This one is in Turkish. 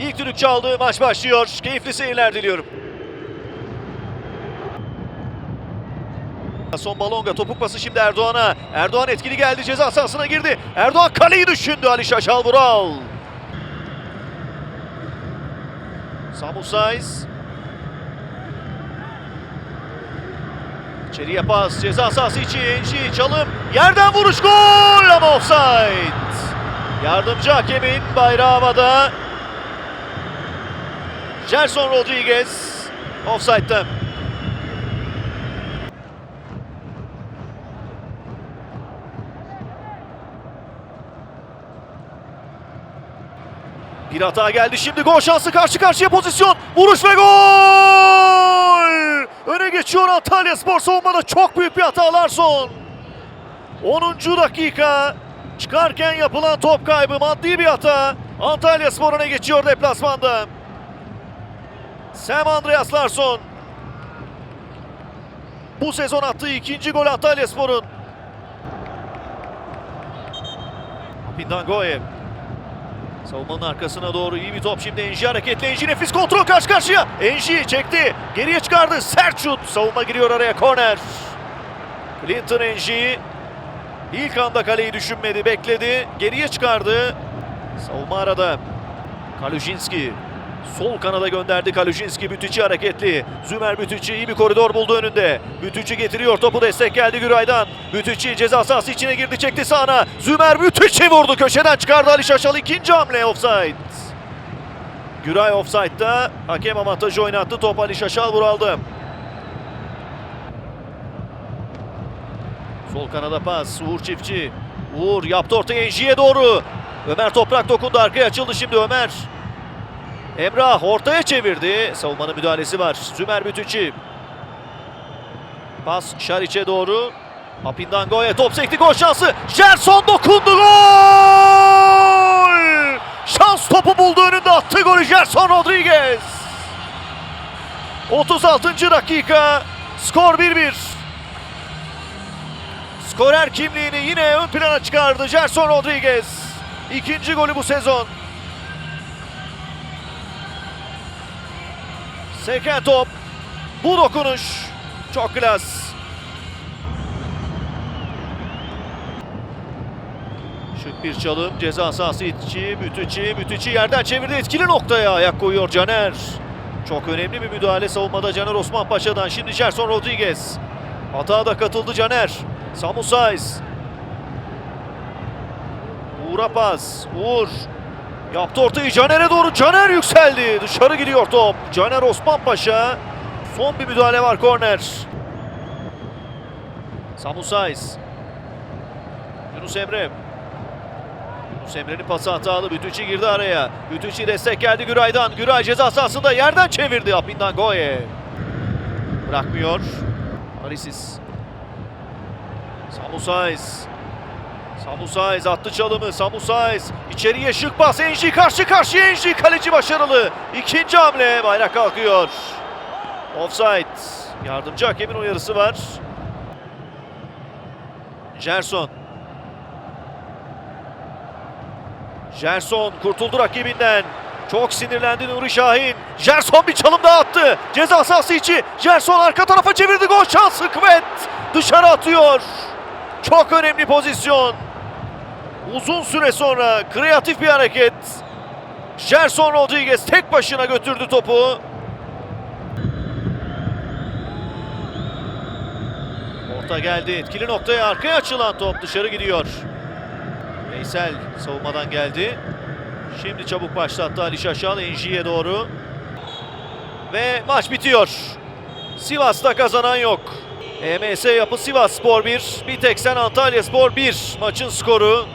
İlk düdük çaldı. Maç başlıyor. Keyifli seyirler diliyorum. Son Balonga topuk pası şimdi Erdoğan'a. Erdoğan etkili geldi ceza sahasına girdi. Erdoğan kaleyi düşündü Ali Şaşal Vural. Samu Saiz. İçeriye pas ceza sahası içi Enji çalım yerden vuruş gol ama offside. Yardımcı hakemin bayrağı havada. Gerson Rodriguez offside'da. Bir hata geldi şimdi gol şansı karşı karşıya pozisyon. Vuruş ve gol! Öne geçiyor Antalya Spor savunmada çok büyük bir hata Larson. 10. dakika çıkarken yapılan top kaybı maddi bir hata. Antalya Spor öne geçiyor deplasmanda. Sam Andreas Larsson. Bu sezon attığı ikinci gol Antalya Spor'un. Pindangoye. Savunmanın arkasına doğru iyi bir top şimdi Enji hareketli. Enji nefis kontrol karşı karşıya. Enji çekti. Geriye çıkardı. Sert şut. Savunma giriyor araya. Korner. Clinton Enji ilk anda kaleyi düşünmedi. Bekledi. Geriye çıkardı. Savunma arada. Kalujinski sol kanada gönderdi Kalujinski. Bütücü hareketli. Zümer Bütücü iyi bir koridor buldu önünde. Bütücü getiriyor topu destek geldi Güray'dan. Bütücü ceza sahası içine girdi çekti sağına. Zümer Bütücü vurdu köşeden çıkardı Ali Şaşal ikinci hamle offside. Güray offside'da hakem avantajı oynattı. Top Ali Şaşal vuraldı. Sol kanada pas. Uğur Çiftçi. Uğur yaptı ortaya Enji'ye doğru. Ömer Toprak dokundu. Arkaya açıldı şimdi Ömer. Emrah ortaya çevirdi. Savunmanın müdahalesi var. Zümer Bütücü. Pas Şariç'e doğru. Apindango'ya top sekti gol şansı. Gerson dokundu gol! Şans topu buldu önünde attı golü Gerson Rodriguez. 36. dakika. Skor 1-1. Skorer kimliğini yine ön plana çıkardı Gerson Rodriguez. İkinci golü bu sezon. Seken top. Bu dokunuş çok klas. Şık bir çalım. Ceza sahası içi. Bütüçi. Bütüçi yerden çevirdi. Etkili noktaya ayak koyuyor Caner. Çok önemli bir müdahale savunmada Caner Osman Paşa'dan. Şimdi Gerson Rodriguez. Hata da katıldı Caner. Samu Saiz. Uğur'a pas. Uğur. Yaptı ortayı Caner'e doğru. Caner yükseldi. Dışarı gidiyor top. Caner Osman Paşa. Son bir müdahale var korner. Samu Saiz. Yunus Emre. Yunus Emre'nin pası hatalı. Bütücü girdi araya. Bütücü destek geldi Güray'dan. Güray ceza sahasında yerden çevirdi. Apindan Goye. Bırakmıyor. Arisis. Samu Saiz. Samu Saiz attı çalımı. Samu Saiz içeriye şık pas. Enji karşı karşıya Enji. Kaleci başarılı. İkinci hamle. Bayrak kalkıyor. Offside. Yardımcı hakemin uyarısı var. Gerson. Gerson kurtuldu rakibinden. Çok sinirlendi Nuri Şahin. Gerson bir çalım daha attı. Ceza sahası içi. Gerson arka tarafa çevirdi. Gol şansı. Kıvet dışarı atıyor. Çok önemli pozisyon. Uzun süre sonra kreatif bir hareket. Gerson Rodriguez tek başına götürdü topu. Orta geldi. Etkili noktaya arkaya açılan top dışarı gidiyor. Veysel savunmadan geldi. Şimdi çabuk başlattı Ali Şaşal Enji'ye doğru. Ve maç bitiyor. Sivas'ta kazanan yok. EMS yapı Sivas Spor 1, Biteksen Antalya Spor 1 maçın skoru.